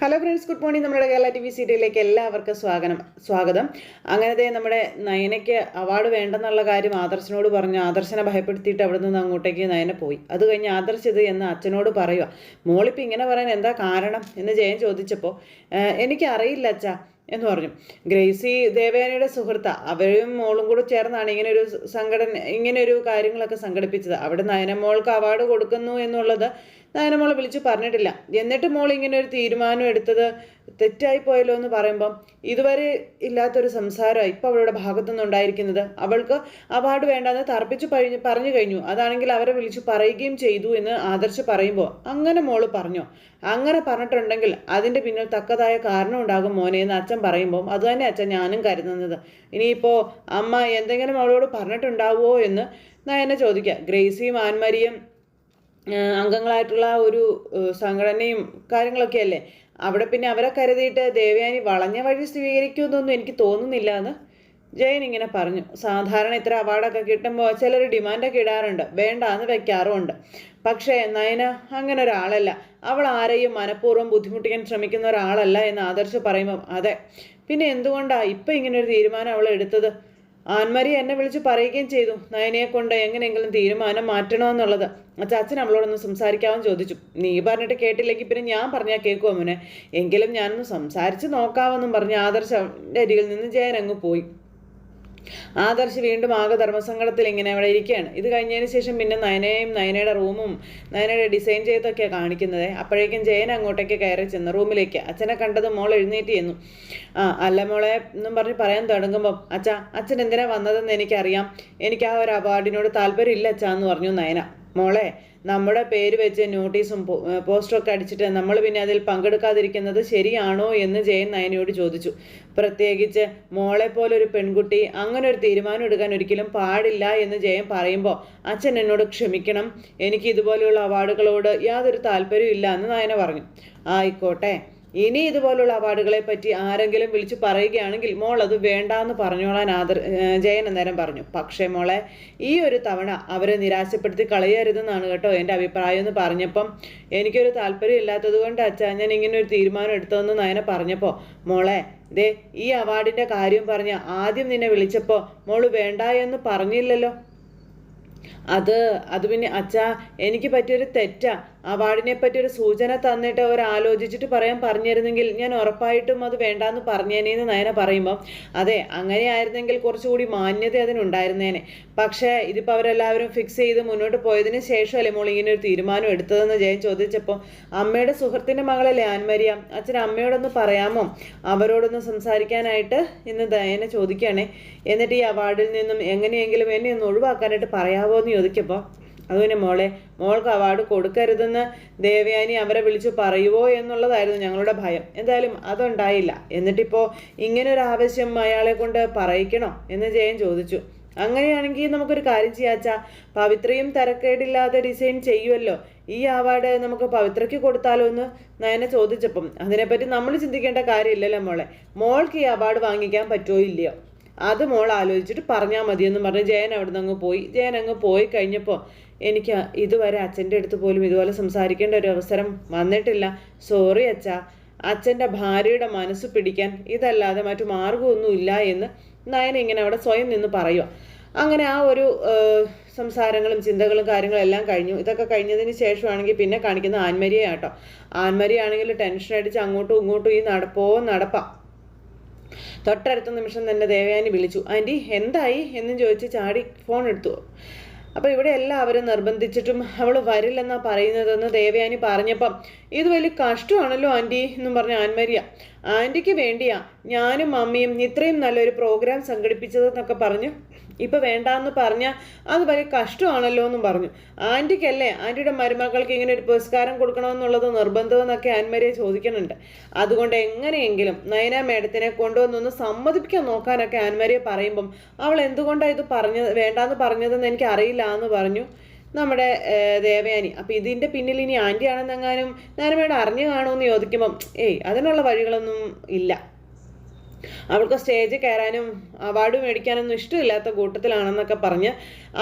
Hello friends good morning നമ്മുടെ Kerala T V സീരിയലിലേക്ക് എല്ലാവർക്കും സ്വാഗതം സ്വാഗതം. അങ്ങനത്തെ നമ്മുടെ നയനയ്ക്ക് അവാർഡ് വേണ്ടെന്നുള്ള കാര്യം ആദർശനോട് പറഞ്ഞു. ആദർശനെ ഭയപ്പെടുത്തിയിട്ട് അവിടെ നിന്ന് അങ്ങോട്ടേക്ക് നയന പോയി. അത് കഴിഞ്ഞ് ആദർശ് ഇത് എന്ന് അച്ഛനോട് പറയുക മോളിപ്പോൾ ഇങ്ങനെ പറയാൻ എന്താ കാരണം എന്ന് ജയൻ ചോദിച്ചപ്പോൾ എനിക്കറിയില്ല അച്ഛാ എന്ന് പറഞ്ഞു. ഗ്രേസി ദേവേനയുടെ സുഹൃത്ത. അവരും മോളും കൂടെ ചേർന്നാണ് ഇങ്ങനെ ഒരു സംഘടന ഇങ്ങനെ ഒരു കാര്യങ്ങളൊക്കെ സംഘടിപ്പിച്ചത്. അവിടെ നയനമോൾക്ക് അവാർഡ് കൊടുക്കുന്നു എന്നുള്ളത് നയനമോളെ വിളിച്ച് പറഞ്ഞിട്ടില്ല. എന്നിട്ട് മോൾ ഇങ്ങനെ ഒരു തീരുമാനം എടുത്തത് തെറ്റായി പോയല്ലോ എന്ന് പറയുമ്പം ഇതുവരെ ഇല്ലാത്തൊരു സംസാരമാണ് ഇപ്പോൾ അവളുടെ ഭാഗത്തുനിന്ന് ഉണ്ടായിരിക്കുന്നത്. അവൾക്ക് അവാർഡ് വേണ്ടെന്ന് തർപ്പിച്ച് കഴിഞ്ഞ് പറഞ്ഞു കഴിഞ്ഞു. അതാണെങ്കിൽ അവരെ വിളിച്ച് പറയുകയും ചെയ്തു എന്ന് ആദർശ് പറയുമ്പോൾ അങ്ങനെ മോൾ പറഞ്ഞു. അങ്ങനെ പറഞ്ഞിട്ടുണ്ടെങ്കിൽ അതിന്റെ പിന്നിൽ തക്കതായ കാരണം ഉണ്ടാകും മോനെ എന്ന് അച്ഛൻ പറയുമ്പോൾ അതുതന്നെ അച്ഛൻ ഞാനും കരുതുന്നത്. ഇനിയിപ്പോൾ അമ്മ എന്തെങ്കിലും അവളോട് പറഞ്ഞിട്ടുണ്ടാവുമോ എന്ന് നയനെ ചോദിക്കുക ഗ്രേസിയും ആൻമരിയും അംഗങ്ങളായിട്ടുള്ള ഒരു സംഘടനയും കാര്യങ്ങളൊക്കെ അല്ലേ അവിടെ പിന്നെ അവരെ കരുതിയിട്ട് ദേവയാനി വളഞ്ഞ വഴി സ്വീകരിക്കുമെന്നൊന്നും എനിക്ക് തോന്നുന്നില്ല എന്ന് ജയൻ ഇങ്ങനെ പറഞ്ഞു. സാധാരണ ഇത്ര അവാർഡൊക്കെ കിട്ടുമ്പോൾ ചിലർ ഡിമാൻഡൊക്കെ ഇടാറുണ്ട്. വേണ്ട എന്ന് വെക്കാറുമുണ്ട്. പക്ഷേ നയന അങ്ങനെ ഒരാളല്ല. അവൾ ആരെയും മനഃപൂർവം ബുദ്ധിമുട്ടിക്കാൻ ശ്രമിക്കുന്ന ഒരാളല്ല എന്ന് ആദർശ് പറയുമ്പം അതെ. പിന്നെ എന്തുകൊണ്ടാണ് ഇപ്പം ഇങ്ങനൊരു തീരുമാനം അവൾ എടുത്തത്? ആൻമരി എന്നെ വിളിച്ച് പറയുകയും ചെയ്തു. നയനയെ കൊണ്ട് എങ്ങനെയെങ്കിലും തീരുമാനം മാറ്റണമെന്നുള്ളത്. അച്ചാച്ചൻ അവളോടൊന്ന് സംസാരിക്കാമെന്ന് ചോദിച്ചു. നീ പറഞ്ഞിട്ട് കേട്ടില്ലെങ്കിൽ പിന്നെ ഞാൻ പറഞ്ഞാൽ കേൾക്കുമോ മോനെ? എങ്കിലും ഞാനൊന്ന് സംസാരിച്ച് നോക്കാമെന്നും പറഞ്ഞ് ആദർശ അരികിൽ നിന്ന് ജയൻ അങ്ങ് പോയി. ആദർശ് വീണ്ടും ആകെ ധർമ്മസങ്കടത്തിൽ ഇങ്ങനെ അവിടെ ഇരിക്കുകയാണ്. ഇത് കഴിഞ്ഞതിന് ശേഷം പിന്നെ നയനയും നയനയുടെ റൂമും നയനയുടെ ഡിസൈൻ ചെയ്തൊക്കെയാണ് കാണിക്കുന്നത്. അപ്പോഴേക്കും ജയൻ അങ്ങോട്ടേക്ക് കയറി ചെന്ന് റൂമിലേക്ക്. അച്ഛനെ കണ്ടത് മോൾ എഴുന്നേറ്റ് ചെന്നു. ആ അല്ല മോളെ എന്നും പറഞ്ഞ് പറയാൻ തുടങ്ങുമ്പോൾ അച്ഛ അച്ഛൻ എന്തിനാ വന്നതെന്ന് എനിക്കറിയാം. എനിക്ക് ആ ഒരു അവാർഡിനോട് താല്പര്യമില്ല അച്ഛ എന്ന് പറഞ്ഞു നയന. മോളെ നമ്മുടെ പേര് വെച്ച് നോട്ടീസും പോ- ഏർ പോസ്റ്ററും ഒക്കെ അടിച്ചിട്ട് നമ്മൾ പിന്നെ അതിൽ പങ്കെടുക്കാതിരിക്കുന്നത് ശരിയാണോ എന്ന് ജയൻ നയനയോട് ചോദിച്ചു. പ്രത്യേകിച്ച് മോളെ പോലെ ഒരു പെൺകുട്ടി അങ്ങനെ ഒരു തീരുമാനം എടുക്കാൻ ഒരിക്കലും പാടില്ല എന്ന് ജയൻ പറയുമ്പോൾ അച്ഛൻ എന്നോട് ക്ഷമിക്കണം. എനിക്ക് ഇതുപോലെയുള്ള അവാർഡുകളോട് യാതൊരു താല്പര്യവും ഇല്ല എന്ന് നയന പറഞ്ഞു. ആയിക്കോട്ടെ. ഇനി ഇതുപോലുള്ള അവാർഡുകളെ പറ്റി ആരെങ്കിലും വിളിച്ചു പറയുകയാണെങ്കിൽ മോൾ അത് വേണ്ടാന്ന് പറഞ്ഞോളാൻ ആദർ ജയൻ അന്നേരം പറഞ്ഞു. പക്ഷേ മോളെ ഈ ഒരു തവണ അവരെ നിരാശപ്പെടുത്തി കളയരുതെന്നാണ് കേട്ടോ എന്റെ അഭിപ്രായം എന്ന് പറഞ്ഞപ്പം എനിക്കൊരു താല്പര്യം ഇല്ലാത്തത് കൊണ്ട് അച്ഛാ ഞാൻ ഇങ്ങനെ ഒരു തീരുമാനം എടുത്തതെന്ന് നയന പറഞ്ഞപ്പോൾ മോളെ ദേ ഈ അവാർഡിന്റെ കാര്യം പറഞ്ഞ ആദ്യം നിന്നെ വിളിച്ചപ്പോൾ മോൾ വേണ്ട എന്ന് പറഞ്ഞില്ലല്ലോ. അത് അത് പിന്നെ അച്ഛാ എനിക്ക് പറ്റിയൊരു തെറ്റാ. അവാർഡിനെ പറ്റി ഒരു സൂചന തന്നിട്ട് അവർ ആലോചിച്ചിട്ട് പറയാൻ പറഞ്ഞിരുന്നെങ്കിൽ ഞാൻ ഉറപ്പായിട്ടും അത് വേണ്ടാന്ന് പറഞ്ഞേനേന്ന് നയന പറയുമ്പോൾ അതെ അങ്ങനെയായിരുന്നെങ്കിൽ കുറച്ചുകൂടി മാന്യത അതിനുണ്ടായിരുന്നേനെ. പക്ഷേ ഇതിപ്പോൾ അവരെല്ലാവരും ഫിക്സ് ചെയ്ത് മുന്നോട്ട് പോയതിന് ശേഷമല്ലേ മോൾ ഇങ്ങനെ ഒരു തീരുമാനം എടുത്തതെന്ന് ജയൻ ചോദിച്ചപ്പോൾ അമ്മയുടെ സുഹൃത്തിന്റെ മകളല്ലേ ആൻമരിയ? അച്ഛൻ അമ്മയോടൊന്ന് പറയാമോ? അവരോടൊന്ന് സംസാരിക്കാനായിട്ട്? ഇന്ന് ദയനെ ചോദിക്കുകയാണേ. എന്നിട്ട് ഈ അവാർഡിൽ നിന്നും എങ്ങനെയെങ്കിലും എന്നെ ഒന്ന് ഒഴിവാക്കാനായിട്ട് പറയാമോ എന്ന് ചോദിക്കപ്പോൾ അതുപിന്നെ മോളെ മോൾക്ക് അവാർഡ് കൊടുക്കരുതെന്ന് ദേവയാനി അവരെ വിളിച്ചു പറയുവോ എന്നുള്ളതായിരുന്നു ഞങ്ങളുടെ ഭയം. എന്തായാലും അതുണ്ടായില്ല. എന്നിട്ടിപ്പോൾ ഇങ്ങനെ ഒരു ആവശ്യം അയാളെ കൊണ്ട് പറയിക്കണോ എന്ന് ജയൻ ചോദിച്ചു. അങ്ങനെയാണെങ്കിൽ നമുക്കൊരു കാര്യം ചെയ്യാച്ചാ പവിത്രയും തരക്കേടില്ലാതെ ഡിസൈൻ ചെയ്യുമല്ലോ ഈ അവാർഡ് നമുക്ക് പവിത്രയ്ക്ക് കൊടുത്താലോ എന്ന് നയന ചോദിച്ചപ്പം. അതിനെപ്പറ്റി നമ്മൾ ചിന്തിക്കേണ്ട കാര്യമില്ലല്ലോ മോളെ. മോൾക്ക് ഈ അവാർഡ് വാങ്ങിക്കാൻ പറ്റുമോ ഇല്ലയോ? അത് മോൾ ആലോചിച്ചിട്ട് പറഞ്ഞാൽ മതിയെന്ന് പറഞ്ഞ് ജയൻ അവിടെ നിന്ന് അങ്ങ് പോയി. ജയൻ അങ്ങ് പോയി കഴിഞ്ഞപ്പോൾ എനിക്ക് ഇതുവരെ അച്ഛന്റെ അടുത്ത് പോലും ഇതുപോലെ സംസാരിക്കേണ്ട ഒരു അവസരം വന്നിട്ടില്ല. സോറി അച്ഛ. അച്ഛന്റെ ഭാര്യയുടെ മനസ്സ് പിടിക്കാൻ ഇതല്ലാതെ മറ്റു മാർഗമൊന്നുമില്ല എന്ന് നയൻ ഇങ്ങനെ അവിടെ സ്വയം നിന്ന് പറയുക അങ്ങനെ ആ ഒരു സംസാരങ്ങളും ചിന്തകളും കാര്യങ്ങളും എല്ലാം കഴിഞ്ഞു. ഇതൊക്കെ കഴിഞ്ഞതിന് ശേഷമാണെങ്കിൽ പിന്നെ കാണിക്കുന്ന ആൻമരിയെ ആട്ടോ ആൻമരിയാണെങ്കിൽ ടെൻഷൻ അടിച്ച് അങ്ങോട്ടും ഇങ്ങോട്ടും ഈ നടപ്പോ നടപ്പാം. തൊട്ടടുത്ത നിമിഷം തന്നെ ദേവയാനി വിളിച്ചു. ആന്റി എന്തായി? എന്നും ചോദിച്ച് ചാടി ഫോൺ എടുത്തു. അപ്പോൾ ഇവിടെ എല്ലാവരും നിർബന്ധിച്ചിട്ടും അവൾ വരില്ലെന്നാ പറയുന്നതെന്ന് ദേവയാനി പറഞ്ഞപ്പം ഇത് വലിയ കഷ്ടമാണല്ലോ ആന്റി എന്നും പറഞ്ഞ ആൻമരിയ. ആന്റിക്ക് വേണ്ടിയാ ഞാനും അമ്മയും ഇത്രയും നല്ലൊരു പ്രോഗ്രാം സംഘടിപ്പിച്ചതെന്നൊക്കെ പറഞ്ഞു. ഇപ്പം വേണ്ടാന്ന് പറഞ്ഞാൽ അത് വലിയ കഷ്ടമാണല്ലോ എന്നും പറഞ്ഞു. ആന്റിക്കല്ലേ ആന്റിയുടെ മരുമക്കൾക്ക് ഇങ്ങനെ ഒരു പുരസ്കാരം കൊടുക്കണമെന്നുള്ളത് നിർബന്ധമെന്നൊക്കെ ആൻമരിയെ ചോദിക്കുന്നുണ്ട്. അതുകൊണ്ട് എങ്ങനെയെങ്കിലും നയന മേഡത്തിനെ കൊണ്ടുവന്നൊന്ന് സമ്മതിപ്പിക്കാൻ നോക്കാനൊക്കെ ആൻമരിയെ പറയുമ്പം അവൾ എന്തുകൊണ്ടാണ് ഇത് പറഞ്ഞത് വേണ്ടാന്ന് പറഞ്ഞതെന്ന് എനിക്ക് അറിയില്ല എന്ന് പറഞ്ഞു നമ്മുടെ ദേവയാനി. അപ്പം ഇതിന്റെ പിന്നിൽ ഇനി ആന്റി ആണെന്നെങ്ങാനും നാനമ്മയുടെ അറിഞ്ഞു കാണുമെന്ന് ചോദിക്കുമ്പം ഏയ് അതിനുള്ള വഴികളൊന്നും ഇല്ല. അവൾക്ക് സ്റ്റേജിൽ കയറാനും അവാർഡ് മേടിക്കാനൊന്നും ഇഷ്ടമില്ലാത്ത കൂട്ടത്തിലാണെന്നൊക്കെ പറഞ്ഞ്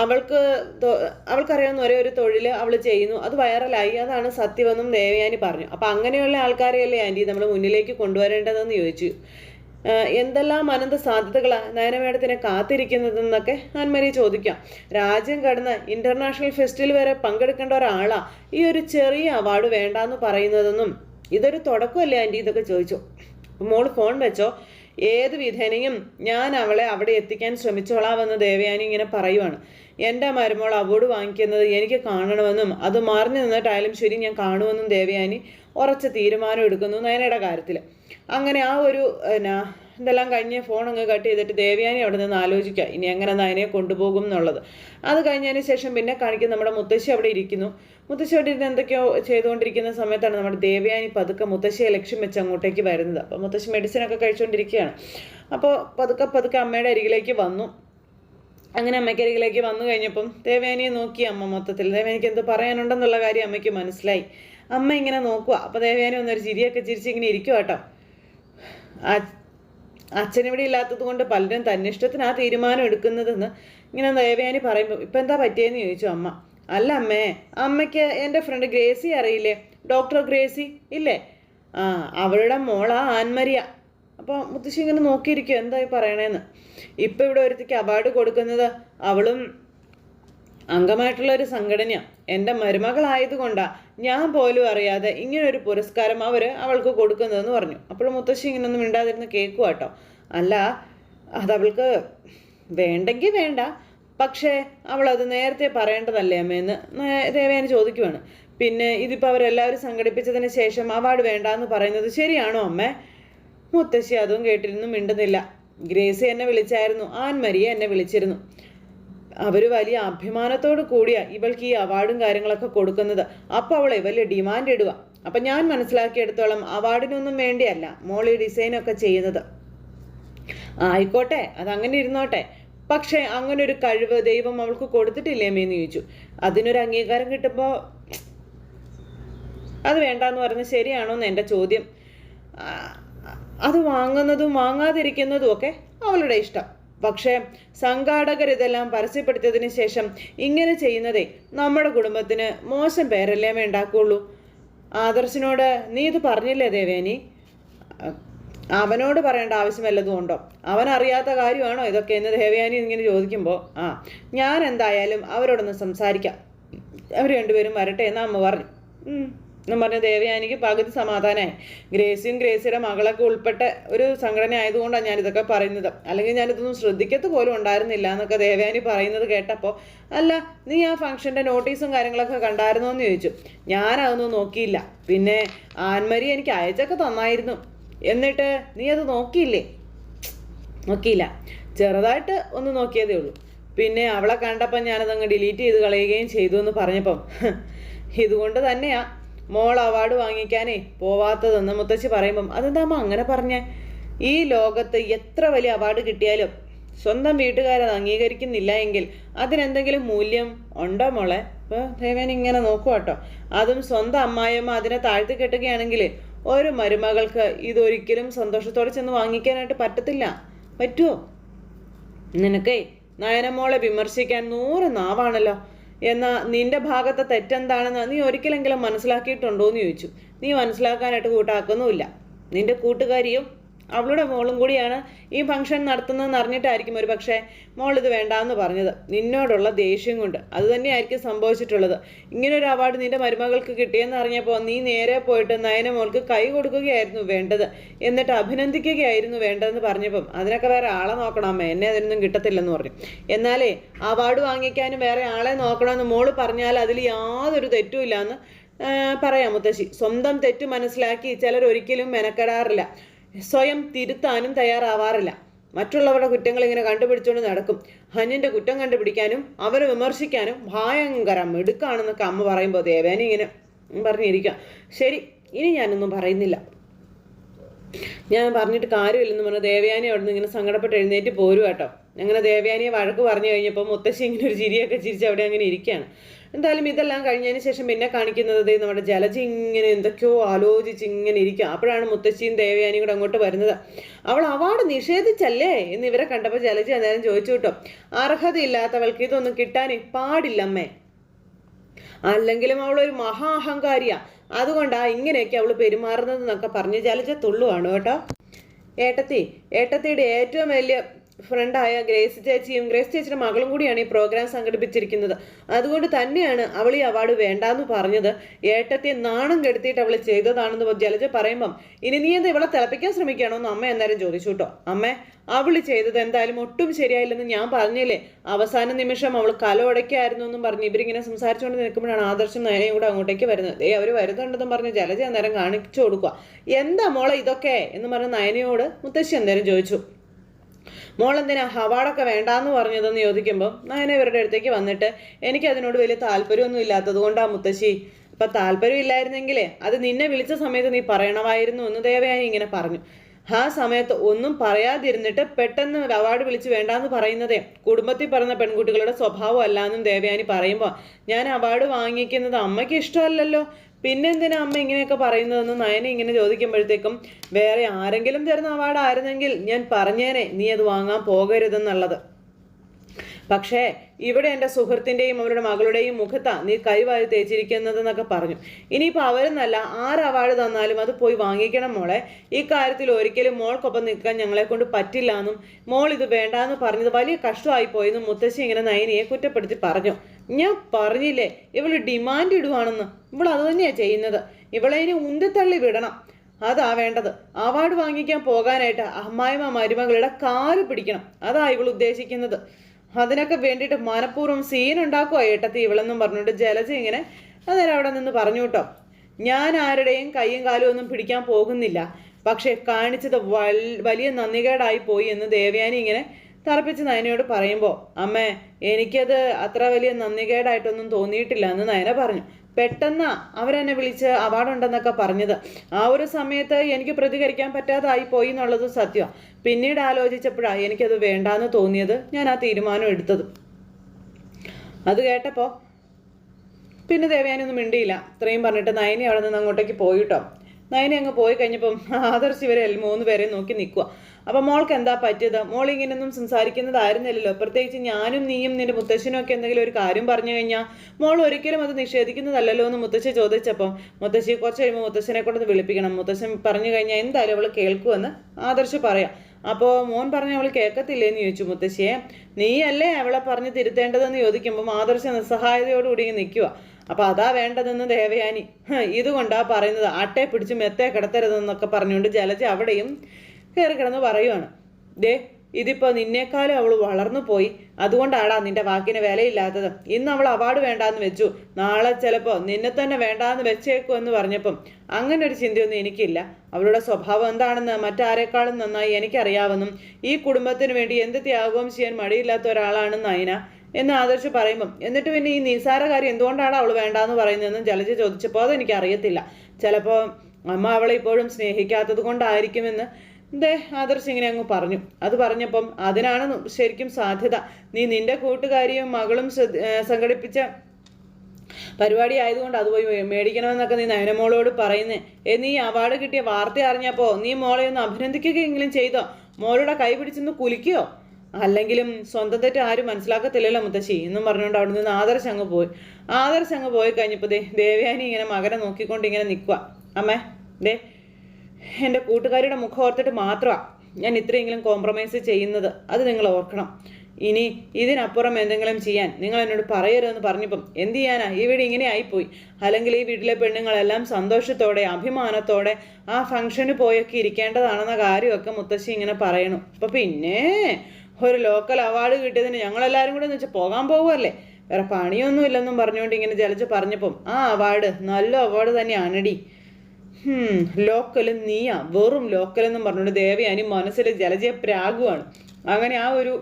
അവൾക്ക് അവൾക്കറിയാവുന്ന ഒരേ ഒരു തൊഴിൽ അവൾ ചെയ്യുന്നു. അത് വൈറലായി അതാണ് സത്യമെന്നും ദേവയാനി പറഞ്ഞു. അപ്പം അങ്ങനെയുള്ള ആൾക്കാരെയല്ലേ ആന്റി നമ്മൾ മുന്നിലേക്ക് കൊണ്ടുവരേണ്ടതെന്ന് ചോദിച്ചു. എന്തെല്ലാം അനന്ത സാധ്യതകളാണ് നയനമേടത്തിനെ കാത്തിരിക്കുന്നതെന്നൊക്കെ ആൻമരി ചോദിക്കാം. രാജ്യം കടന്ന് ഇന്റർനാഷണൽ ഫെസ്റ്റിവൽ വരെ പങ്കെടുക്കേണ്ട ഒരാളാ. ഈ ഒരു ചെറിയ അവാർഡ് വേണ്ടാന്ന് പറയുന്നതെന്നും. ഇതൊരു തുടക്കമല്ലേ ആന്റി ഇതൊക്കെ ചോദിച്ചു. മോൾ ഫോൺ വെച്ചോ? ഏത് വിധേനയും ഞാൻ അവളെ അവിടെ എത്തിക്കാൻ ശ്രമിച്ചോളാമെന്ന് ദേവയാനി ഇങ്ങനെ പറയുവാണ്. എന്റെ മരുമോൾ അവോട് വാങ്ങിക്കുന്നത് എനിക്ക് കാണണമെന്നും അത് മറിഞ്ഞു നിന്നിട്ടായാലും ശരി ഞാൻ കാണുമെന്നും ദേവയാനി ഉറച്ച തീരുമാനം എടുക്കുന്നു നയനയുടെ കാര്യത്തിൽ അങ്ങനെ ആ ഒരു എന്നാ ഇതെല്ലാം കഴിഞ്ഞ് ഫോൺ അങ്ങ് കട്ട് ചെയ്തിട്ട് ദേവയാനി അവിടെ നിന്ന് ആലോചിക്കുക ഇനി എങ്ങനെ നയനെ കൊണ്ടുപോകും എന്നുള്ളത്. അത് കഴിഞ്ഞതിന് ശേഷം പിന്നെ കാണിക്കും നമ്മുടെ മുത്തശ്ശി അവിടെ ഇരിക്കുന്നു. മുത്തശ്ശി അവിടെ ഇരുന്ന് എന്തൊക്കെയോ ചെയ്തുകൊണ്ടിരിക്കുന്ന സമയത്താണ് നമ്മുടെ ദേവയാനി പതുക്കെ മുത്തശ്ശിയെ ലക്ഷ്യം വെച്ച് അങ്ങോട്ടേക്ക് വരുന്നത്. അപ്പോൾ മുത്തശ്ശി മെഡിസിനൊക്കെ കഴിച്ചുകൊണ്ടിരിക്കുകയാണ് അപ്പോൾ പതുക്കെ പതുക്കെ അമ്മയുടെ അരികിലേക്ക് വന്നു. അങ്ങനെ അമ്മയ്ക്കരികിലേക്ക് വന്നു കഴിഞ്ഞപ്പം ദേവയാനിയെ നോക്കി അമ്മ മൊത്തത്തിൽ. ദേവയാനിക്ക് എന്ത് പറയാനുണ്ടെന്നുള്ള കാര്യം അമ്മയ്ക്ക് മനസ്സിലായി. അമ്മ ഇങ്ങനെ നോക്കുക അപ്പോൾ ദേവയാനി ഒന്നൊരു ചിരിയൊക്കെ ചിരിച്ച് ഇങ്ങനെ ഇരിക്കുക കേട്ടോ. അച്ഛനിവിടെ ഇല്ലാത്തത് കൊണ്ട് പലരും തന്നിഷ്ടത്തിന് ആ തീരുമാനം എടുക്കുന്നതെന്ന് ഇങ്ങനെ ദേവയാനി പറയുമ്പോൾ ഇപ്പം എന്താ പറ്റിയെന്ന് ചോദിച്ചു അമ്മ. അല്ല അമ്മേ അമ്മയ്ക്ക് എന്റെ ഫ്രണ്ട് ഗ്രേസി അറിയില്ലേ? ഡോക്ടർ ഗ്രേസി ഇല്ലേ? ആ അവളുടെ മോളാ ആൻമരിയ. അപ്പോൾ മുത്തശ്ശി ഇങ്ങനെ നോക്കിയിരിക്കും എന്തായി പറയണേന്ന്. ഇപ്പോൾ ഇവിടെ ഒരുത്തിക്ക് അവാർഡ് കൊടുക്കുന്നത് അവളും അംഗമായിട്ടുള്ള ഒരു സംഘടനയാണ് എന്റെ മരുമകളായതുകൊണ്ടാണ് ഞാൻ പോലും അറിയാതെ ഇങ്ങനെ ഒരു പുരസ്കാരം അവർ അവൾക്ക് കൊടുക്കുന്നതെന്ന് പറഞ്ഞു. അപ്പോഴും മുത്തശ്ശി ഇങ്ങനൊന്നും മിണ്ടാതിരുന്ന് കേൾക്കുക കേട്ടോ അല്ല അതവൾക്ക് വേണ്ടെങ്കിൽ വേണ്ട. പക്ഷേ അവൾ അത് നേരത്തെ പറയേണ്ടതല്ലേ അമ്മയെന്ന് നേ- ദേവയാനി ചോദിക്കുവാണ്. പിന്നെ ഇതിപ്പോൾ അവരെല്ലാവരും സംഘടിപ്പിച്ചതിന് ശേഷം അവാർഡ് വേണ്ട എന്ന് പറയുന്നത് ശരിയാണോ അമ്മേ? മുത്തശ്ശി അതും കേട്ടിരുന്നു മിണ്ടുന്നില്ല. ഗ്രേസി എന്നെ വിളിച്ചായിരുന്നു ആൻമരിയെ എന്നെ വിളിച്ചിരുന്നു. അവർ വലിയ അഭിമാനത്തോട് കൂടിയാ ഇവൾക്ക് ഈ അവാർഡും കാര്യങ്ങളൊക്കെ കൊടുക്കുന്നത്. അപ്പോൾ അവളെ വലിയ ഡിമാൻഡ് ഇടുക. അപ്പം ഞാൻ മനസ്സിലാക്കിയെടുത്തോളം അവാർഡിനൊന്നും വേണ്ടിയല്ല മോളി ഡിസൈനൊക്കെ ചെയ്യുന്നത്. ആയിക്കോട്ടെ അതങ്ങനെ ഇരുന്നോട്ടെ. പക്ഷേ അങ്ങനെ ഒരു കഴിവ് ദൈവം അവൾക്ക് കൊടുത്തിട്ടില്ലേ എന്ന് ചോദിച്ചു. അതിനൊരു അംഗീകാരം കിട്ടുമ്പോൾ അത് വേണ്ടാന്ന് പറഞ്ഞ് ശരിയാണോ എന്ന് എന്റെ ചോദ്യം. അത് വാങ്ങുന്നതും വാങ്ങാതിരിക്കുന്നതും ഒക്കെ അവളുടെ ഇഷ്ടം. പക്ഷേ സംഘാടകർ ഇതെല്ലാം പരസ്യപ്പെടുത്തിയതിന് ശേഷം ഇങ്ങനെ ചെയ്യുന്നതേ നമ്മുടെ കുടുംബത്തിന് മോശം പേരല്ലേ ഉണ്ടാക്കുള്ളൂ. ആദർശിനോട് നീ ഇത് പറഞ്ഞില്ലേ ദേവേനി? അവനോട് പറയേണ്ട ആവശ്യം വല്ലതും ഉണ്ടോ? അവൻ അറിയാത്ത കാര്യമാണോ ഇതൊക്കെ എന്ന് ദേവയാനി ഇങ്ങനെ ചോദിക്കുമ്പോൾ ആ ഞാൻ എന്തായാലും അവരോടൊന്ന് സംസാരിക്കാം. അവർ രണ്ടുപേരും വരട്ടെ എന്ന് അമ്മ പറഞ്ഞു. എന്നും പറഞ്ഞ ദേവയാനിക്ക് പകുതി സമാധാനമായി ഗ്രേസിയും ഗ്രേസിയുടെ മകളൊക്കെ ഉൾപ്പെട്ട ഒരു സംഘടന ആയതുകൊണ്ടാണ് ഞാനിതൊക്കെ പറയുന്നത്. അല്ലെങ്കിൽ ഞാനിതൊന്നും ശ്രദ്ധിക്കത്ത് പോലും ഉണ്ടായിരുന്നില്ല എന്നൊക്കെ ദേവയാനി പറയുന്നത് കേട്ടപ്പോൾ അല്ല നീ ആ ഫംഗ്ഷന്റെ നോട്ടീസും കാര്യങ്ങളൊക്കെ കണ്ടായിരുന്നോ എന്ന് ചോദിച്ചു ഞാനതൊന്നും നോക്കിയില്ല. പിന്നെ ആൻമരി എനിക്ക് അയച്ചൊക്കെ തന്നായിരുന്നു. എന്നിട്ട് നീ അത് നോക്കിയില്ലേ? നോക്കിയില്ല. ചെറുതായിട്ട് ഒന്ന് നോക്കിയതേ ഉള്ളൂ. പിന്നെ അവളെ കണ്ടപ്പം ഞാനതങ്ങ് ഡിലീറ്റ് ചെയ്ത് കളയുകയും ചെയ്തു എന്ന് പറഞ്ഞപ്പം ഇതുകൊണ്ട് തന്നെയാ മോൾ അവാർഡ് വാങ്ങിക്കാനേ പോവാത്തതെന്ന് മുത്തശ്ശി പറയുമ്പം അതെന്താ അമ്മ അങ്ങനെ പറഞ്ഞേ? ഈ ലോകത്ത് എത്ര വലിയ അവാർഡ് കിട്ടിയാലും സ്വന്തം വീട്ടുകാരത് അംഗീകരിക്കുന്നില്ല എങ്കിൽ അതിനെന്തെങ്കിലും മൂല്യം ഉണ്ടോ മോളെ? ഇപ്പോൾ ദേവൻ ഇങ്ങനെ നോക്കുക അതും സ്വന്തം അമ്മായിയമ്മ അതിനെ താഴ്ത്തി കെട്ടുകയാണെങ്കിൽ ഒരു മരുമകൾക്ക് ഇതൊരിക്കലും സന്തോഷത്തോടെ ചെന്ന് വാങ്ങിക്കാനായിട്ട് പറ്റത്തില്ല. പറ്റുമോ നിനക്കേ നയനമോളെ വിമർശിക്കാൻ നൂറ് നാവാണല്ലോ. എന്നാ നിന്റെ ഭാഗത്തെ തെറ്റെന്താണെന്ന് നീ ഒരിക്കലെങ്കിലും മനസ്സിലാക്കിയിട്ടുണ്ടോ എന്ന് ചോദിച്ചു. നീ മനസ്സിലാക്കാനായിട്ട് കൂട്ടാക്കുന്നുമില്ല. നിന്റെ കൂട്ടുകാരിയും അവളുടെ മോളും കൂടിയാണ് ഈ ഫംഗ്ഷൻ നടത്തുന്നതെന്ന് അറിഞ്ഞിട്ടായിരിക്കും ഒരു പക്ഷേ മോൾ ഇത് വേണ്ടാന്ന് പറഞ്ഞത്. നിന്നോടുള്ള ദേഷ്യം കൊണ്ട്. അത് തന്നെയായിരിക്കും സംഭവിച്ചിട്ടുള്ളത്. ഇങ്ങനെ ഒരു അവാർഡ് നിന്റെ മരുമകൾക്ക് കിട്ടിയെന്ന് അറിഞ്ഞപ്പോൾ നീ നേരെ പോയിട്ട് നയന മോൾക്ക് കൈ കൊടുക്കുകയായിരുന്നു വേണ്ടത്. എന്നിട്ട് അഭിനന്ദിക്കുകയായിരുന്നു വേണ്ടതെന്ന് പറഞ്ഞപ്പം അതിനൊക്കെ വേറെ ആളെ നോക്കണം. അമ്മ എന്നെ അതിനൊന്നും കിട്ടത്തില്ലെന്ന് പറഞ്ഞു. എന്നാലേ അവാർഡ് വാങ്ങിക്കാനും വേറെ ആളെ നോക്കണമെന്ന് മോൾ പറഞ്ഞാൽ അതിൽ യാതൊരു തെറ്റുമില്ലാന്ന് പറയാം മുത്തശ്ശി. സ്വന്തം തെറ്റ് മനസ്സിലാക്കി ചിലർ ഒരിക്കലും മെനക്കെടാറില്ല. സ്വയം തിരുത്താനും തയ്യാറാവാറില്ല. മറ്റുള്ളവരുടെ കുറ്റങ്ങൾ ഇങ്ങനെ കണ്ടുപിടിച്ചുകൊണ്ട് നടക്കും. ഹനിന്റെ കുറ്റം കണ്ടുപിടിക്കാനും അവരെ വിമർശിക്കാനും ഭയങ്കര മിടുക്കാണെന്നൊക്കെ അമ്മ പറയുമ്പോൾ ദേവേനെ ഇങ്ങനെ പറഞ്ഞിരിക്കാം ശരി ഇനി ഞാനൊന്നും പറയുന്നില്ല. ഞാൻ പറഞ്ഞിട്ട് കാര്യമില്ലെന്ന് പറഞ്ഞ ദേവയാനി അവിടെ നിന്ന് ഇങ്ങനെ സങ്കടപ്പെട്ട് എഴുന്നേറ്റ് പോരും കേട്ടോ അങ്ങനെ ദേവയാനിയെ വഴക്ക് പറഞ്ഞു കഴിഞ്ഞപ്പോൾ മുത്തശ്ശി ഇങ്ങനെ ഒരു ചിരിയൊക്കെ ചിരിച്ച് അവിടെ അങ്ങനെ ഇരിക്കുകയാണ്. എന്തായാലും ഇതെല്ലാം കഴിഞ്ഞതിന് ശേഷം പിന്നെ കാണിക്കുന്നത് നമ്മുടെ ജലജി ഇങ്ങനെ എന്തൊക്കെയോ ആലോചിച്ച് ഇങ്ങനെ ഇരിക്കും അപ്പോഴാണ് മുത്തശ്ശിയും ദേവയാനിയും കൂടെ അങ്ങോട്ട് വരുന്നത്. അവൾ അവാർഡ് നിഷേധിച്ചല്ലേ എന്ന് ഇവരെ കണ്ടപ്പോൾ ജലജി അന്നേരം ചോദിച്ചു കേട്ടോ. അർഹതയില്ലാത്തവൾക്ക് ഇതൊന്നും കിട്ടാൻ പാടില്ലമ്മേ. അല്ലെങ്കിലും ഒരു മഹാ അഹങ്കാരിയാ. അതുകൊണ്ടാ ഇങ്ങനെയൊക്കെ അവൾ പെരുമാറുന്നത് എന്നൊക്കെ പറഞ്ഞ് ജലജ തുള്ളുവാണ് കേട്ടോ. ഏട്ടത്തി ഏട്ടത്തിയുടെ ഏറ്റവും വലിയ ഫ്രണ്ടായ ഗ്രേസ് ചേച്ചിയും ഗ്രേസ് ചേച്ചിയുടെ മകളും കൂടിയാണ് ഈ പ്രോഗ്രാം സംഘടിപ്പിച്ചിരിക്കുന്നത്. അതുകൊണ്ട് തന്നെയാണ് അവൾ ഈ അവാർഡ് വേണ്ടാന്ന് പറഞ്ഞത്. ഏട്ടത്തെ നാണം കെടുത്തിയിട്ട് അവൾ ചെയ്തതാണെന്ന് ജലജ പറയുമ്പം ഇനി നീ എന്താ ഇവളെ തിളപ്പിക്കാൻ ശ്രമിക്കുകയാണോ? എന്ന് അമ്മ എന്തായാലും ചോദിച്ചു കേട്ടോ. അമ്മേ അവൾ ചെയ്തത് എന്തായാലും ഒട്ടും ശരിയായില്ലെന്ന് ഞാൻ പറഞ്ഞില്ലേ? അവസാന നിമിഷം അവൾ കല ഉടയ്ക്കായിരുന്നു എന്നും പറഞ്ഞ് ഇവരിങ്ങനെ സംസാരിച്ചുകൊണ്ട് നിൽക്കുമ്പോഴാണ് ആദർശം നേരെയും കൂടെ അങ്ങോട്ടേക്ക് വരുന്നത്. ഏ അവർ വരുന്നുണ്ടെന്നും പറഞ്ഞ് ജലജ അന്നേരം കാണിച്ചു കൊടുക്കുക എന്താ മോളെ ഇതൊക്കെ? എന്ന് പറഞ്ഞ നയനയോട് മുത്തശ്ശി അന്നേരം ചോദിച്ചു. മോൾ എന്തിനാ അവാർഡൊക്കെ വേണ്ടാന്ന് പറഞ്ഞതെന്ന് ചോദിക്കുമ്പോൾ നയന ഇവരുടെ അടുത്തേക്ക് വന്നിട്ട് എനിക്ക് അതിനോട് വലിയ താല്പര്യമൊന്നും ഇല്ലാത്തത് കൊണ്ടാ മുത്തശ്ശി. ഇപ്പൊ താല്പര്യം അത് നിന്നെ വിളിച്ച സമയത്ത് നീ പറയണമായിരുന്നു എന്ന് ദേവയാനി ഇങ്ങനെ പറഞ്ഞു. ആ സമയത്ത് ഒന്നും പറയാതിരുന്നിട്ട് പെട്ടെന്ന് അവാർഡ് വിളിച്ച് വേണ്ടാന്ന് പറയുന്നതേ കുടുംബത്തിൽ പറഞ്ഞ പെൺകുട്ടികളുടെ സ്വഭാവം അല്ലാന്നും ദേവയാനി പറയുമ്പോൾ ഞാൻ അവാർഡ് വാങ്ങിക്കുന്നത് അമ്മയ്ക്ക് ഇഷ്ടമല്ലല്ലോ. പിന്നെന്തിനാ അമ്മ ഇങ്ങനെയൊക്കെ പറയുന്നതെന്ന് നയനെ ഇങ്ങനെ ചോദിക്കുമ്പോഴത്തേക്കും വേറെ ആരെങ്കിലും തരുന്ന അവാർഡ് ആയിരുന്നെങ്കിൽ ഞാൻ പറഞ്ഞേനെ നീ അത് വാങ്ങാൻ പോകരുതെന്നുള്ളത്. പക്ഷേ ഇവിടെ എന്റെ സുഹൃത്തിന്റെയും അവരുടെ മകളുടെയും മുഖത്താ നീ കൈവാരി തേച്ചിരിക്കുന്നതെന്നൊക്കെ പറഞ്ഞു. ഇനിയിപ്പോൾ അവരെന്നല്ല ആര് അവാർഡ് തന്നാലും അത് പോയി വാങ്ങിക്കണം മോളെ. ഈ കാര്യത്തിൽ ഒരിക്കലും മോൾക്കൊപ്പം നിൽക്കാൻ ഞങ്ങളെ കൊണ്ട് പറ്റില്ല എന്നും മോൾ ഇത് വേണ്ട എന്ന് പറഞ്ഞത് വലിയ കഷ്ടമായി പോയെന്നും മുത്തശ്ശി ഇങ്ങനെ നയനിയെ കുറ്റപ്പെടുത്തി പറഞ്ഞു. ഞാൻ പറഞ്ഞില്ലേ ഇവൾ ഡിമാൻഡ് ഇടുവാണെന്ന്. ഇവൾ അത് തന്നെയാണ് ചെയ്യുന്നത്. ഇവളെ ഇനി ഉന്തിത്തള്ളി വിടണം. അതാ വേണ്ടത്. അവാർഡ് വാങ്ങിക്കാൻ പോകാനായിട്ട് അമ്മായിമ്മ മരുമകളുടെ കാൽ പിടിക്കണം. അതാ ഇവൾ ഉദ്ദേശിക്കുന്നത്. അതിനൊക്കെ വേണ്ടിയിട്ട് മനഃപൂർവം സീൻ ഉണ്ടാക്കുക ഏട്ടത്തി ഇവളെന്നും പറഞ്ഞുകൊണ്ട് ജലജ ഇങ്ങനെ അന്നേരം അവിടെ നിന്ന് പറഞ്ഞു കേട്ടോ ഞാൻ ആരുടെയും കൈയും കാലും ഒന്നും പിടിക്കാൻ പോകുന്നില്ല. പക്ഷേ കാണിച്ചത് വൽ- വലിയ നന്ദികേടായി പോയി എന്ന് ദേവയാനി ഇങ്ങനെ തറപ്പിച്ച് നയനയോട് പറയുമ്പോൾ അമ്മേ എനിക്കത് അത്ര വലിയ നന്ദികേടായിട്ടൊന്നും തോന്നിയിട്ടില്ല എന്ന് നയന പറഞ്ഞു. പെട്ടെന്ന് അവരെന്നെ വിളിച്ച് അവാർഡ് ഉണ്ടെന്നൊക്കെ പറഞ്ഞത്. ആ ഒരു സമയത്ത് എനിക്ക് പ്രതികരിക്കാൻ പറ്റാതായി പോയി എന്നുള്ളത് സത്യമാണ് പിന്നീട് ആലോചിച്ചപ്പോഴാണ് എനിക്കത് വേണ്ടാന്ന് തോന്നിയത് ഞാൻ ആ തീരുമാനം എടുത്തത്. അത് കേട്ടപ്പോൾ പിന്നെ ദേവയാനൊന്നും മിണ്ടിയില്ല. ഇത്രയും പറഞ്ഞിട്ട് നയനി അവിടെ നിന്ന് അങ്ങോട്ടേക്ക് പോയിട്ടോ നയനി അങ്ങ് പോയി കഴിഞ്ഞപ്പം ആദർശ് ഇവരെ മൂന്ന് പേരെ നോക്കി നിൽക്കുക അപ്പം മോൾക്ക് എന്താ പറ്റിയത്? മോൾ ഇങ്ങനെയൊന്നും സംസാരിക്കുന്നതായിരുന്നില്ലല്ലോ. പ്രത്യേകിച്ച് ഞാനും നീയും നിന്റെ മുത്തശ്ശനും ഒക്കെ എന്തെങ്കിലും ഒരു കാര്യം പറഞ്ഞു കഴിഞ്ഞാൽ മോൾ ഒരിക്കലും അത് നിഷേധിക്കുന്നതല്ലല്ലോ എന്ന് മുത്തശ്ശി ചോദിച്ചപ്പോൾ മുത്തശ്ശി കുറച്ച് കഴിയുമ്പോൾ മുത്തശ്ശനെ കൊണ്ടൊന്ന് വിളിപ്പിക്കണം. മുത്തശ്ശൻ പറഞ്ഞു കഴിഞ്ഞാൽ എന്തായാലും അവൾ കേൾക്കുമെന്ന് ആദർശ് പറയാം. അപ്പോൾ മോൻ പറഞ്ഞ അവൾ കേൾക്കത്തില്ലേന്ന് ചോദിച്ചു മുത്തശ്ശിയെ. നീയല്ലേ അവളെ പറഞ്ഞ് തിരുത്തേണ്ടതെന്ന് ചോദിക്കുമ്പോൾ ആദർശ നിസ്സഹായതയോടുകൂടി നിൽക്കുക അപ്പോൾ അതാ വേണ്ടതെന്ന് ദേവയാനി. ഇതുകൊണ്ടാണ് ഇതുകൊണ്ടാ പറയുന്നത്. ആട്ടെ പിടിച്ച് മെത്തേ കിടത്തരുതെന്നൊക്കെ പറഞ്ഞുകൊണ്ട് ജലജ അവിടെയും കയറി കിടന്ന് പറയുവാണ്. ദേ ഇതിപ്പോൾ നിന്നേക്കാളും അവൾ വളർന്നു പോയി. അതുകൊണ്ടാടാ നിന്റെ വാക്കിന് വിലയില്ലാത്തത്. ഇന്ന് അവൾ അവാർഡ് വേണ്ടാന്ന് വെച്ചു. നാളെ ചിലപ്പോൾ നിന്നെ തന്നെ വേണ്ടാന്ന് വെച്ചേക്കും എന്ന് പറഞ്ഞപ്പം അങ്ങനെ ഒരു ചിന്തയൊന്നും എനിക്കില്ല. അവളുടെ സ്വഭാവം എന്താണെന്ന് മറ്റാരെക്കാളും നന്നായി എനിക്കറിയാവുന്നും. ഈ കുടുംബത്തിന് വേണ്ടി എന്ത് ത്യാഗവും ചെയ്യാൻ മടിയില്ലാത്ത ഒരാളാണ് നയന എന്ന് ആദർശ് പറയുമ്പം എന്നിട്ട് പിന്നെ ഈ നിസാര കാര്യം എന്തുകൊണ്ടാണ് അവൾ വേണ്ടാന്ന് പറയുന്നതെന്ന് ജലജ ചോദിച്ചപ്പോൾ അതെനിക്ക് അറിയത്തില്ല ചിലപ്പോൾ അമ്മ അവളെ ഇപ്പോഴും സ്നേഹിക്കാത്തത് കൊണ്ടായിരിക്കുമെന്ന് ദേ ആദർശ് ഇങ്ങനെ അങ്ങ് പറഞ്ഞു. അത് പറഞ്ഞപ്പം അതിനാണ് ശരിക്കും സാധ്യത. നീ നിന്റെ കൂട്ടുകാരിയും മകളും സംഘടിപ്പിച്ച പരിപാടി ആയതുകൊണ്ട് അത് പോയി മേടിക്കണമെന്നൊക്കെ നീ നയനമോളോട് പറയുന്നേ. ഏ നീ അവാർഡ് കിട്ടിയ വാർത്ത അറിഞ്ഞപ്പോൾ നീ മോളെ ഒന്ന് അഭിനന്ദിക്കുകയെങ്കിലും ചെയ്തോ? മോളുടെ കൈ പിടിച്ചൊന്ന് കുലിക്കുകയോ അല്ലെങ്കിലും സ്വന്തം തെറ്റ് ആരും മനസ്സിലാക്കത്തില്ലല്ലോ മുത്തശ്ശി. എന്നും പറഞ്ഞുകൊണ്ട് അവിടെ നിന്ന് ആദർശ് അങ്ങ് പോയി. ആദർശ് അങ്ങ് പോയി കഴിഞ്ഞപ്പോൾ ദേ ദേവയാനി ഇങ്ങനെ മകനെ നോക്കിക്കൊണ്ട് ഇങ്ങനെ നിൽക്കുക അമ്മേ ദേ എന്റെ കൂട്ടുകാരിയുടെ മുഖം ഓർത്തിട്ട് മാത്രമാണ് ഞാൻ ഇത്രയെങ്കിലും കോംപ്രമൈസ് ചെയ്യുന്നത്. അത് നിങ്ങൾ ഓർക്കണം. ഇനി ഇതിനപ്പുറം എന്തെങ്കിലും ചെയ്യാൻ നിങ്ങൾ എന്നോട് പറയരുതെന്ന് പറഞ്ഞപ്പം എന്ത് ചെയ്യാനാ? ഈ വീട് ഇങ്ങനെ ആയിപ്പോയി. അല്ലെങ്കിൽ ഈ വീട്ടിലെ പെണ്ണുങ്ങളെല്ലാം സന്തോഷത്തോടെ അഭിമാനത്തോടെ ആ ഫംഗ്ഷന് പോയൊക്കെ ഇരിക്കേണ്ടതാണെന്ന കാര്യമൊക്കെ മുത്തശ്ശി ഇങ്ങനെ പറയണു. അപ്പം പിന്നെ ഒരു ലോക്കൽ അവാർഡ് കിട്ടിയതിന് ഞങ്ങളെല്ലാവരും കൂടെ എന്ന് വെച്ചാൽ പോകാൻ പോകുമല്ലേ വേറെ പണിയൊന്നും ഇല്ലെന്നും പറഞ്ഞുകൊണ്ട് ഇങ്ങനെ ജലജ് പറഞ്ഞപ്പം ആ അവാർഡ് നല്ല അവാർഡ് തന്നെയാണെടി. ഹും, ലോക്കലും നീയാ. വെറും ലോക്കൽ എന്നും പറഞ്ഞുകൊണ്ട് ദേവയാനി മനസ്സിൽ ജലജയെ പ്രാഗുവാണ്. അങ്ങനെ ആ ഒരു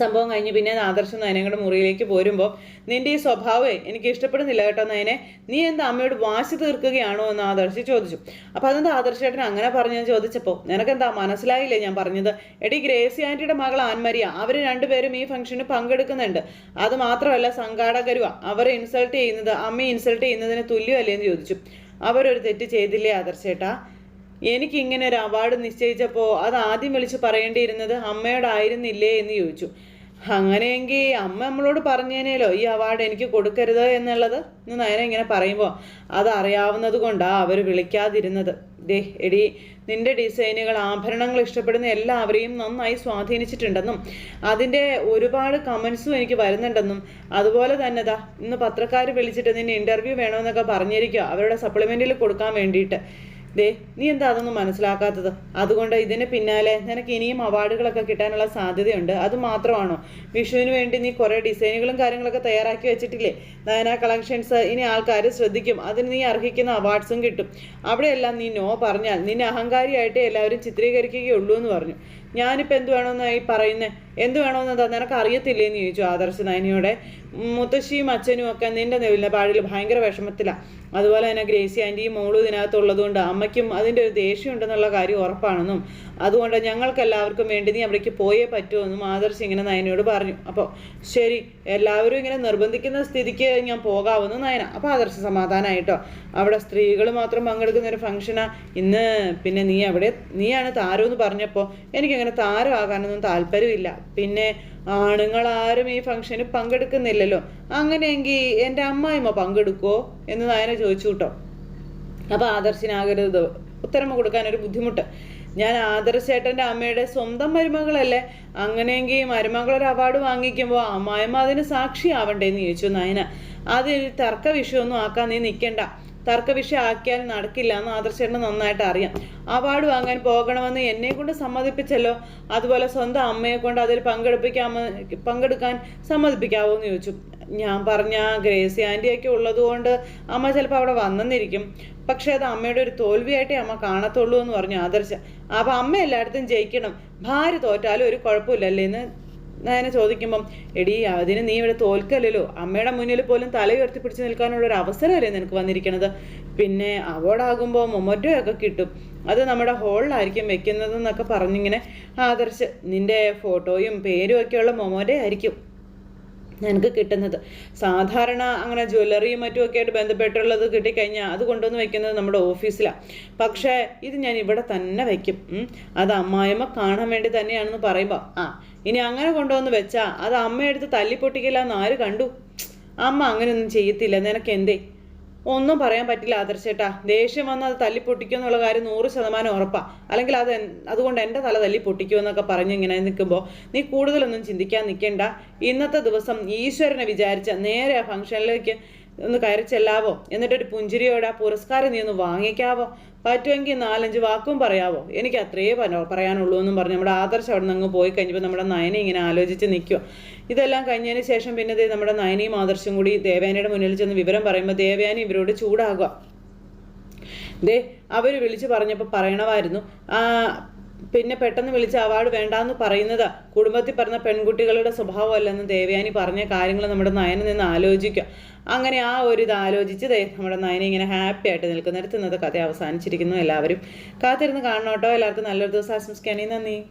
സംഭവം കഴിഞ്ഞ് പിന്നെ ആദർശം നയനങ്ങളുടെ മുറിയിലേക്ക് പോരുമ്പോൾ നിന്റെ ഈ സ്വഭാവമേ എനിക്ക് ഇഷ്ടപ്പെടുന്നില്ല കേട്ടോ നയനെ. നീ എന്താ അമ്മയോട് വാശി തീർക്കുകയാണോ എന്ന് ആദർശി ചോദിച്ചു. അപ്പോൾ അതെന്താ ആദർശേട്ടൻ അങ്ങനെ പറഞ്ഞു ചോദിച്ചപ്പോൾ നിനക്കെന്താ മനസ്സിലായില്ലേ ഞാൻ പറഞ്ഞത്? എടി ഗ്രേസി ആന്റിയുടെ മകൾ ആൻമരിയ അവർ രണ്ടുപേരും ഈ ഫംഗ്ഷന് പങ്കെടുക്കുന്നുണ്ട്. അത് മാത്രമല്ല സംഘാടകരുവാ. അവരെ ഇൻസൾട്ട് ചെയ്യുന്നത് അമ്മയെ ഇൻസൾട്ട് ചെയ്യുന്നതിന് തുല്യമല്ലേ എന്ന് ചോദിച്ചു. അവരൊരു തെറ്റ് ചെയ്തില്ലേ ആദർശേട്ടാ? എനിക്കിങ്ങനെ ഒരു അവാർഡ് നിശ്ചയിച്ചപ്പോൾ അത് ആദ്യം വിളിച്ച് പറയേണ്ടിയിരുന്നത് അമ്മയോടായിരുന്നില്ലേ എന്ന് ചോദിച്ചു. അങ്ങനെയെങ്കിൽ അമ്മ നമ്മളോട് പറഞ്ഞേനേലോ ഈ അവാർഡ് എനിക്ക് കൊടുക്കരുത് എന്നുള്ളത്? എന്ന് നയന ഇങ്ങനെ പറയുമ്പോൾ അത് അറിയാവുന്നത് കൊണ്ടാണ് അവർ വിളിക്കാതിരുന്നത്. ദേ എടി നിന്റെ ഡിസൈനുകൾ ആഭരണങ്ങൾ ഇഷ്ടപ്പെടുന്ന എല്ലാവരെയും നന്നായി സ്വാധീനിച്ചിട്ടുണ്ടെന്നും അതിന്റെ ഒരുപാട് കമൻസും എനിക്ക് വരുന്നുണ്ടെന്നും അതുപോലെ തന്നെ ഇന്ന് പത്രക്കാർ വിളിച്ചിട്ട് നിന്നെ ഇന്റർവ്യൂ വേണമെന്നൊക്കെ പറഞ്ഞിരിക്കുക അവരുടെ സപ്ലിമെന്റിൽ കൊടുക്കാൻ വേണ്ടിയിട്ട്. ദേ നീ എന്താ അതൊന്നും മനസ്സിലാക്കാത്തത്? അതുകൊണ്ട് ഇതിന് പിന്നാലെ നിനക്ക് ഇനിയും അവാർഡുകളൊക്കെ കിട്ടാനുള്ള സാധ്യതയുണ്ട്. അത് മാത്രമാണോ? വിഷുവിന് വേണ്ടി നീ കുറേ ഡിസൈനുകളും കാര്യങ്ങളൊക്കെ തയ്യാറാക്കി വെച്ചിട്ടില്ലേ? നയന കളക്ഷൻസ് ഇനി ആൾക്കാർ ശ്രദ്ധിക്കും. അതിന് നീ അർഹിക്കുന്ന അവാർഡ്സും കിട്ടും. അവിടെയെല്ലാം നീ നോ പറഞ്ഞാൽ നിന്നെ അഹങ്കാരിയായിട്ട് എല്ലാവരും ചിത്രീകരിക്കുകയുള്ളൂ എന്ന് പറഞ്ഞു. ഞാനിപ്പോൾ എന്ത് വേണമെന്നായി പറയുന്നത് എന്ത് വേണമെന്നതാ നിനക്ക് അറിയത്തില്ലേ എന്ന് ചോദിച്ചു ആദർശ നയനയോടെ. മുത്തശ്ശിയും അച്ഛനും ഒക്കെ നിന്റെ നിലപാടിൽ ഭയങ്കര വിഷമത്തിലാണ് അതുപോലെ തന്നെ ഗ്രേസി ആന്റിയും മോളും ഇതിനകത്തുള്ളതുകൊണ്ട് അമ്മയ്ക്കും അതിന്റെ ഒരു ദേഷ്യം ഉണ്ടെന്നുള്ള കാര്യം ഉറപ്പാണെന്നും അതുകൊണ്ട് ഞങ്ങൾക്കെല്ലാവർക്കും വേണ്ടി നീ അവിടേക്ക് പോയേ പറ്റുമെന്ന് മാതർശി ഇങ്ങനെ നയനയോട് പറഞ്ഞു. അപ്പോൾ ശരി എല്ലാവരും ഇങ്ങനെ നിർബന്ധിക്കുന്ന സ്ഥിതിക്ക് ഞാൻ പോകാമെന്ന് നയന. അപ്പോൾ ആദർശ സമാധാനമായിട്ടോ അവിടെ സ്ത്രീകൾ മാത്രം പങ്കെടുക്കുന്ന ഒരു ഫംഗ്ഷനാ. ഇന്ന് പിന്നെ നീ അവിടെ നീയാണ് താരം എന്ന് പറഞ്ഞപ്പോൾ എനിക്കങ്ങനെ താരമാകാനൊന്നും താല്പര്യമില്ല. പിന്നെ ആണുങ്ങൾ ആരും ഈ ഫംഗ്ഷന് പങ്കെടുക്കുന്നില്ലല്ലോ. അങ്ങനെയെങ്കിൽ എന്റെ അമ്മായിമ്മ പങ്കെടുക്കുമോ എന്ന് നയന ചോദിച്ചു കേട്ടോ. അപ്പോൾ ആദർശിനാകരുത് ഉത്തരം കൊടുക്കാൻ ഒരു ബുദ്ധിമുട്ട്. ഞാൻ ആദർശേട്ടന്റെ അമ്മയുടെ സ്വന്തം മരുമകളല്ലേ? അങ്ങനെയെങ്കിൽ മരുമകളൊരു അവാർഡ് വാങ്ങിക്കുമ്പോൾ അമ്മായിമ്മ അതിന് സാക്ഷിയാവണ്ടേന്ന് ചോദിച്ചു നയന. അതിൽ തർക്ക വിഷയമൊന്നും ആക്കാൻ നീ നിൽക്കണ്ട തർക്ക വിഷയം ആക്കിയാൽ നടക്കില്ല എന്ന് ആദർശേട്ടന് നന്നായിട്ട് അറിയാം. അവാർഡ് വാങ്ങാൻ പോകണമെന്ന് എന്നെ കൊണ്ട് സമ്മതിപ്പിച്ചല്ലോ. അതുപോലെ സ്വന്തം അമ്മയെ കൊണ്ട് അതിൽ പങ്കെടുപ്പിക്കാമോ പങ്കെടുക്കാൻ സമ്മതിപ്പിക്കാവോ എന്ന് ചോദിച്ചു. ഞാൻ പറഞ്ഞ ഗ്രേസി ആന്റിയൊക്കെ ഉള്ളതുകൊണ്ട് അമ്മ ചിലപ്പോൾ അവിടെ വന്നെന്നിരിക്കും. പക്ഷേ അത് അമ്മയുടെ ഒരു തോൽവിയായിട്ടേ അമ്മ കാണത്തുള്ളൂ എന്ന് പറഞ്ഞു ആദർശ. അപ്പം അമ്മ എല്ലായിടത്തും ജയിക്കണം. ഭാര്യ തോറ്റാലും ഒരു കുഴപ്പമില്ലല്ലേ എന്ന് നയന ചോദിക്കുമ്പം എടി അതിന് നീ ഇവിടെ തോൽക്കല്ലല്ലോ. അമ്മയുടെ മുന്നിൽ പോലും തല ഉയർത്തി പിടിച്ച് നിൽക്കാനുള്ള ഒരു അവസരമല്ലേ നിനക്ക് വന്നിരിക്കണത്? പിന്നെ അവാർഡാകുമ്പോൾ മൊമറ്റോ ഒക്കെ കിട്ടും. അത് നമ്മുടെ ഹോളിലായിരിക്കും വെക്കുന്നതെന്നൊക്കെ പറഞ്ഞിങ്ങനെ ആദർശ് നിന്റെ ഫോട്ടോയും പേരും ഒക്കെയുള്ള മൊമോറ്റോ ആയിരിക്കും നിനക്ക് കിട്ടുന്നത്. സാധാരണ അങ്ങനെ ജ്വല്ലറിയും മറ്റുമൊക്കെ ആയിട്ട് ബന്ധപ്പെട്ടുള്ളത് കിട്ടിക്കഴിഞ്ഞാൽ അത് കൊണ്ടുവന്ന് വെക്കുന്നത് നമ്മുടെ ഓഫീസിലാണ് പക്ഷേ ഇത് ഞാൻ ഇവിടെ തന്നെ വെക്കും. അത് അമ്മായിമ്മ കാണാൻ വേണ്ടി തന്നെയാണെന്ന് പറയുമ്പോൾ ആ ഇനി അങ്ങനെ കൊണ്ടുവന്ന് വെച്ചാൽ അത് അമ്മയെടുത്ത് തല്ലിപ്പൊട്ടിക്കില്ല എന്ന് ആര് കണ്ടു? അമ്മ അങ്ങനെയൊന്നും ചെയ്യത്തില്ല. നിനക്ക് എന്തേ ഒന്നും പറയാൻ പറ്റില്ല ആദർശേട്ടാ ദേഷ്യം വന്ന് അത് തല്ലി എന്നുള്ള കാര്യം നൂറ് ശതമാനം ഉറപ്പാ. അല്ലെങ്കിൽ അത് അതുകൊണ്ട് എന്റെ തല തല്ലി പൊട്ടിക്കുമെന്നൊക്കെ പറഞ്ഞ് ഇങ്ങനെ നിൽക്കുമ്പോൾ നീ കൂടുതലൊന്നും ചിന്തിക്കാൻ നിൽക്കേണ്ട ഇന്നത്തെ ദിവസം ഈശ്വരനെ വിചാരിച്ച നേരെ ആ ഫംഗ്ഷനിലേക്ക് ഒന്ന് കയറി ചെല്ലാവോ? എന്നിട്ടൊരു പുഞ്ചിരിയോടെ ആ പുരസ്കാരം നീ ഒന്ന് വാങ്ങിക്കാവോ? പറ്റുമെങ്കിൽ നാലഞ്ച് വാക്കും പറയാവോ? എനിക്ക് അത്രേ പറയാനുള്ളൂ എന്നും പറഞ്ഞു നമ്മുടെ ആദർശം അവിടെ നിന്ന് പോയി കഴിഞ്ഞപ്പോൾ നമ്മുടെ നയനെ ഇങ്ങനെ ആലോചിച്ച് നിൽക്കുക. ഇതെല്ലാം കഴിഞ്ഞതിന് ശേഷം പിന്നെ നമ്മുടെ നയനയും ആദർശം കൂടി ദേവയാനിയുടെ മുന്നിൽ ചെന്ന് വിവരം പറയുമ്പോൾ ദേവയാനി ഇവരോട് ചൂടാകുക. ദേ അവർ വിളിച്ച് പറഞ്ഞപ്പോൾ പറയണമായിരുന്നു. പിന്നെ പെട്ടെന്ന് വിളിച്ച് അവാർഡ് വേണ്ടാന്ന് പറയുന്നത് കുടുംബത്തിൽ പറഞ്ഞ പെൺകുട്ടികളുടെ സ്വഭാവമല്ലെന്ന് ദേവയാനി പറഞ്ഞ കാര്യങ്ങൾ നമ്മുടെ നയനിൽ നിന്ന് ആലോചിക്കുക. അങ്ങനെ ആ ഒരു ഇത് ആലോചിച്ച് ദേ നമ്മുടെ നയന ഇങ്ങനെ ഹാപ്പി ആയിട്ട് നിൽക്കുന്നിടത്ത് ഇന്നത്തെ കഥ അവസാനിച്ചിരിക്കുന്നു. എല്ലാവരും കാത്തിരുന്ന് കാണണം കേട്ടോ. എല്ലാവർക്കും നല്ലൊരു ദിവസം ആശംസിക്കാനേ നന്ദി.